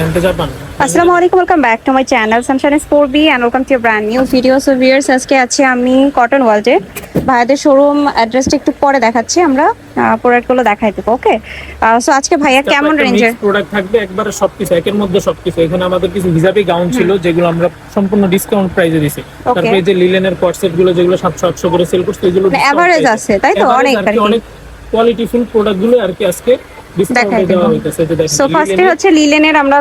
আসসালামু আলাইকুম welcome back to my channel Sunshine Sport B and welcome to brand new video so viewers আজকে আছি আমি cotton ওয়ার্ল্ডে ভাইয়াদের শোরুম অ্যাড্রেসটা একটু পরে দেখাচ্ছি আমরা। প্রোডাক্টগুলো দেখাই দেবো ওকে সো আজকে ভাইয়া কেমন রেঞ্জের প্রোডাক্ট থাকবে একবারে সবকিছু একের মধ্যে সবকিছু। এখানে আমাদের কিছু হিজাবি গাউন ছিল যেগুলো আমরা সম্পূর্ণ ডিসকাউন্ট প্রাইসে দিছি। তারপরে এই যে লিলেনের কটসেটগুলো যেগুলো 700 800 করে সেল করছে এগুলো মানে আছে, তাই তো? অনেক অনেক কোয়ালিটি ফুল প্রোডাক্টগুলো আর কি আজকে সো ফার্স্টে হচ্ছে লিলেনের আমরা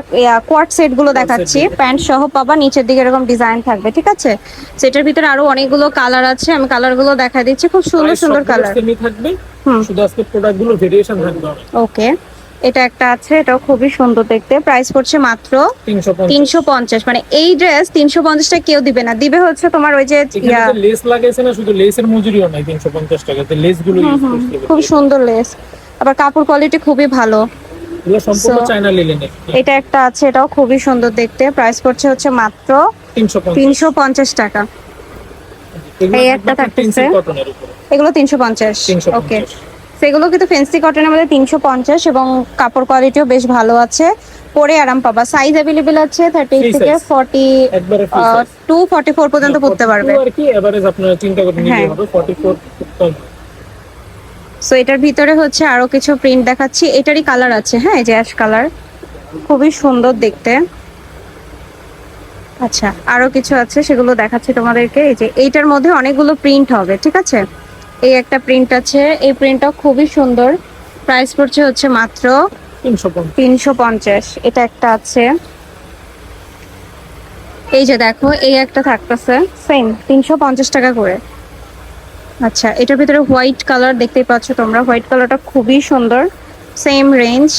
কোয়ার্ট সেটগুলো দেখাচ্ছি। প্যান্ট সহ পাবা নিচের দিকে এরকম ডিজাইন থাকবে ঠিক আছে? সেটার ভিতরে আরও অনেকগুলো কালার আছে আমি কালারগুলো দেখা দিচ্ছি। খুব সুন্দর সুন্দর কালার থাকবে। শুধু আজকে প্রোডাক্টগুলো ভেরিয়েশন থাকবে ওকে এটা একটা আছে এটাও খুবই সুন্দর দেখতে। প্রাইস পড়ছে মাত্র তিনশো পঞ্চাশ। মানে এই ড্রেস তিনশো পঞ্চাশটা কেউ দিবে না। দিবে হচ্ছে তোমার ওই যে লেস লাগাইছে না শুধু লেসের মজুরিও নাই 350 টাকা। লেসগুলো খুব সুন্দর লেস আবার কাপড় কোয়ালিটি খুবই ভালো। এটা একটা আছে এটাও খুবই সুন্দর দেখতে। প্রাইস পড়ছে হচ্ছে মাত্র তিনশো পঞ্চাশ। টাকা। এই একটা থাকতেছে। এগুলো তিনশো পঞ্চাশ। ওকে সেগুলো কিন্তু ফেন্সি কটনের মধ্যে তিনশো পঞ্চাশ এবং কাপড় কোয়ালিটিও বেশ ভালো আছে। পরে আরাম পাবা। সাইজ অ্যাভেলেবেল আছে থার্টি থেকে ফর্টি। টু ফর্টি ফোর পর্যন্ত পড়তে পারবে। আর কি এভারেজ আপনারা চিন্তা করে নিলে হ্যাঁ। হবে 44 কম। সো এটার ভিতরে হচ্ছে আরও কিছু প্রিন্ট দেখাচ্ছি। এটারই কালার আছে হ্যাঁ এই যে অ্যাশ কালার খুবই সুন্দর দেখতে। আচ্ছা আরও কিছু আছে সেগুলো দেখাচ্ছি তোমাদেরকে। এই যে এইটার মধ্যে অনেকগুলো প্রিন্ট হবে ঠিক আছে? এই একটা প্রিন্ট আছে এই প্রিন্টটা খুবই সুন্দর। প্রাইস পড়ছে হচ্ছে মাত্র 350 তিনশো পঞ্চাশ। এটা একটা আছে। এই যে দেখো এই একটা থাকতেছে। সেম তিনশো পঞ্চাশ টাকা করে। আচ্ছা এটার ভিতরে হোয়াইট কালার দেখতেই পাচ্ছ তোমরা। হোয়াইট কালারটা খুবই সুন্দর। সেম রেঞ্জ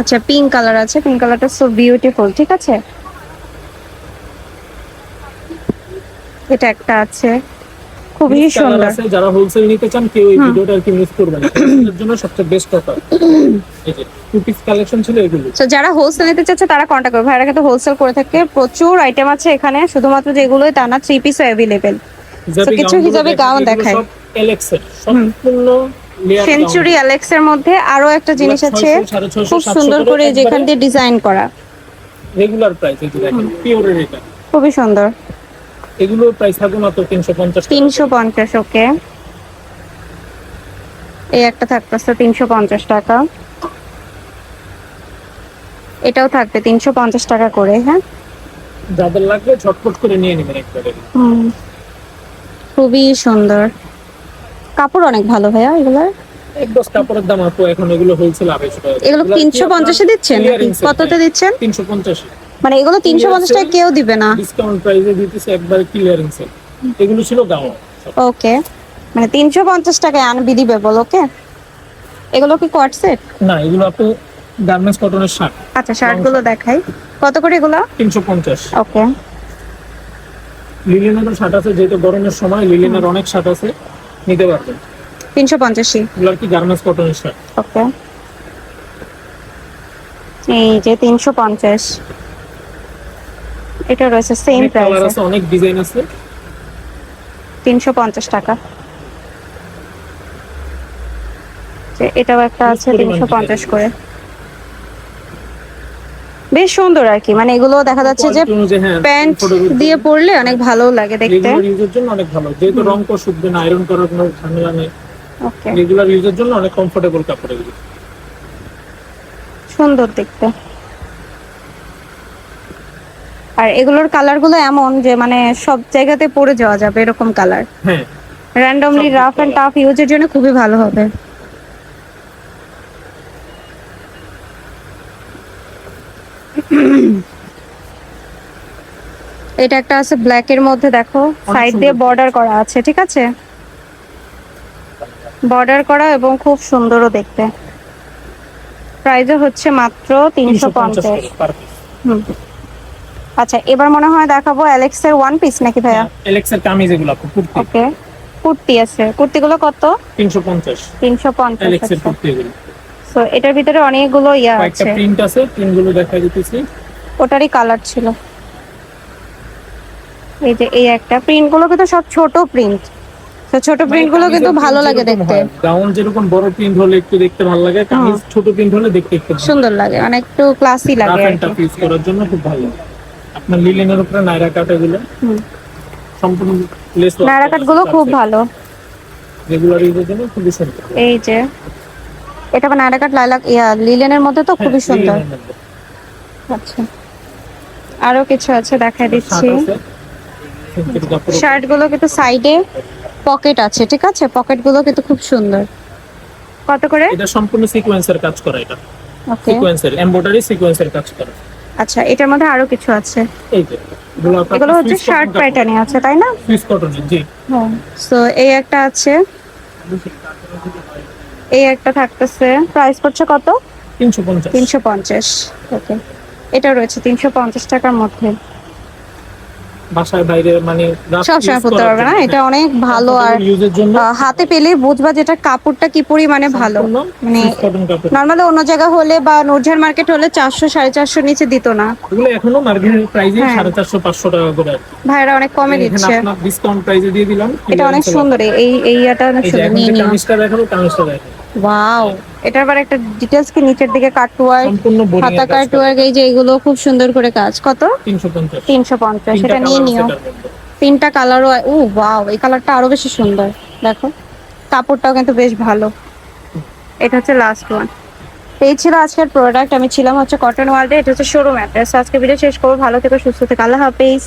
আচ্ছা পিঙ্ক কালার আছে। পিঙ্ক কালারটা সো বিউটিফুল ঠিক আছে? এটা একটা আছে। খুবই সুন্দর। যারা হোলসেল নিতে চান কেউ এই ভিডিওটা আর কি মিস করবেন না। এর জন্য সবচেয়ে বেস্ট অফার এই যে টু পিস কালেকশন ছিল এগুলো। তো যারা হোলসেল নিতে চাচ্ছে তারা কন্ট্যাক্ট করবে। ভাইরা কিন্তু হোলসেল করে থাকে। প্রচুর আইটেম আছে এখানে। শুধুমাত্র যেগুলোই তা না থ্রি পিসও অ্যাভেলেবেল হিজাবি কিছু gown এগুলো দেখায়। সম্পূর্ণ সেঞ্চুরি অ্যালেক্স এর মধ্যে আরও একটা জিনিস আছে খুব সুন্দর করে যেখান দিয়ে ডিজাইন করা। রেগুলার প্রাইস এই দেখেন পিওরের এটা। খুবই সুন্দর। এগুলো প্রাইস থাকবে মাত্র 350 টাকা। তিনশো পঞ্চাশ ওকে। এই একটা থাকতেছে তিনশো পঞ্চাশ টাকা। এটাও থাকবে তিনশো পঞ্চাশ টাকা করে হ্যাঁ? যাদের লাগবে ঝটপট করে নিয়ে নেবেন একবারে। হুম। খুবই সুন্দর। কাপড় অনেক ভালো ভাইয়া এগুলোর? এক কাপড়ের দাম আপু এখন এগুলো হোলসেল আড়াইশো টাকা এগুলো তিনশো পঞ্চাশে দিচ্ছেন? কততে দিচ্ছেন? তিনশো পঞ্চাশ। মানে এগুলো তিনশো পঞ্চাশ টাকা কেউ দিবে না? ডিসকাউন্ট প্রাইসে দিতেছে একবার ক্লিয়ারিং সেল এগুলো ছিল ওকে। মানে তিনশো পঞ্চাশ টাকায় ওকে? এগুলো কি সেট না এগুলো গার্মেন্টস কটনের শার্ট আচ্ছা শার্টগুলো দেখাই। কত করে এগুলো? ওকে। শার্ট আছে যেহেতু গরমের সময় লিলেনের অনেক শার্ট আছে। নিতে পারবেন? তিনশো পঞ্চাশি এগুলো কি গার্মেন্টস কটনের শার্ট ওকে। এই যে তিনশো পঞ্চাশ। এটা রয়েছে সেম কালার প্রাইস আছে অনেক ডিজাইন আছে। তিনশো পঞ্চাশ টাকা। যে এটাও একটা আছে পরিমাণ তিনশো design। পঞ্চাশ করে। বেশ সুন্দর আর কি। মানে এগুলো দেখা যাচ্ছে যে হ্যাঁ, প্যান্ট দিয়ে পরলে অনেক ভালো লাগে দেখতে। ইউজের জন্য অনেক ভালো। যেহেতু রং কষ উঠবে না আয়রন করার কোনো ঝামেলা নেই। ওকে। রেগুলার ইউজের জন্য অনেক কমফোর্টেবল কাপড় এগুলো। সুন্দর দেখতে। আর এগুলোর কালারগুলো এমন যে মানে সব জায়গাতে পরে যাওয়া যাবে এরকম কালার হ্যাঁ। র্যান্ডমলি রাফ এন্ড টাফ ইউজের জন্য খুবই ভালো হবে। এটা একটা আছে ব্ল্যাক এর মধ্যে দেখো। সাইড দিয়ে বর্ডার করা আছে ঠিক আছে? বর্ডার করা এবং খুব সুন্দরও দেখতে। প্রাইসও হচ্ছে মাত্র তিনশো পঞ্চাশ আচ্ছা এবার মনে হয় দেখাবো অ্যালেক্স এর ওয়ান পিস নাকি ভাইয়া? এলেক্স এর কামিজ এগুলো কুর্তি। ওকে কুর্তি আছে। কুর্তিগুলো কত? তিনশো পঞ্চাশ। তিনশো পঞ্চাশ এলেক্স এর কুর্তি এগুলো। তো এটার ভিতরে অনেকগুলো ইয়া আছে। প্রিন্ট আছে প্রিন্টগুলো দেখা দিতেছি। ওটারই কালার ছিল। এই যে এই একটা। প্রিন্টগুলো কিন্তু সব ছোট প্রিন্ট তো ছোট প্রিন্টগুলো কিন্তু ভালো লাগে দেখতে। গাউন যেরকম বড় প্রিন্ট হলে একটু দেখতে ভালো লাগে কামিজ ছোট প্রিন্ট হলে দেখতে একটু সুন্দর লাগে মানে একটু ক্লাসি লাগে এন্ড কি। করার জন্য খুব ভালো। আপনার লিলেনের উপরে নাইরা কাট এগুলো। সম্পূর্ণ লেস নায়রা কাটগুলো খুব ভালো। রেগুলার ইউজের জন্য খুবই সুন্দর। এই যে এটা বা নায়রা কাট লাইলাক ইয়া লিলেনের মধ্যে তো খুবই হ্যাঁ, সুন্দর। আচ্ছা। আরও কিছু আছে দেখাই দিচ্ছি। শার্টগুলো কিন্তু সাইডে পকেট আছে ঠিক আছে? পকেটগুলো কিন্তু খুব সুন্দর। কত করে? এটা সম্পূর্ণ সিকোয়েন্সের কাজ করা এটা। ওকে। সিকোয়েন্সের এমব্রয়ডারি সিকোয়েন্সের কাজ করা। আচ্ছা এটার মধ্যে আরও কিছু আছে। এই যে এগুলো হচ্ছে শার্ট প্যাটার্নে আছে তাই না? সুইস কটনের জি। হ্যাঁ সো এই একটা আছে। এই একটা থাকতেছে। প্রাইস পড়ছে কত? তিনশো পঞ্চাশ। ওকে এটা রয়েছে তিনশো পঞ্চাশ টাকার মধ্যে। বাইরে মানে সবসময় পড়তে পারবে না? এটা অনেক ভালো আর ইউজের জন্য। আহ, হাতে পেলে বুঝবা যেটা কাপড়টা কি পরিমাণে ভালো। মানে নর্মালি অন্য জায়গা হলে বা মার্কেট হলে চারশো সাড়ে চারশো নিচে দিত না। এগুলো এখনও মার্কেটের প্রাইসে হ্যাঁ। সাড়ে চারশো পাঁচশো টাকা করে ভাইরা অনেক কমে দিচ্ছে। ডিসকাউন্ট প্রাইসে দিয়ে দিলাম। এটা অনেক সুন্দর। এই এই ইয়াটা অনেক সুন্দর। নিয়ে যে কামিজটা দেখাবো কামিজটা দেখো ওয়াও এটার আবার একটা ডিটেলস কি নিচের দিকে সম্পূর্ণ বোরিং হাতা কাটওয়ার্ক এই যে এগুলো খুব সুন্দর করে কাজ। কত? তিনশো পঞ্চাশ। তিনশো পঞ্চাশ তিনটা এটা নিয়ে নিও। তিনটা কালারও ও ওয়াও এই কালারটা আরও বেশি সুন্দর। দেখো কাপড়টাও কিন্তু বেশ ভালো। এটা হচ্ছে লাস্ট ওয়ান এই ছিল আজকের প্রোডাক্ট আমি ছিলাম হচ্ছে কটন ওয়ার্ল্ডে এটা হচ্ছে শোরুম অ্যাড্রেস আজকে ভিডিও শেষ করব। ভালো থেকো সুস্থ থেকে। আল্লাহ হাফেজ।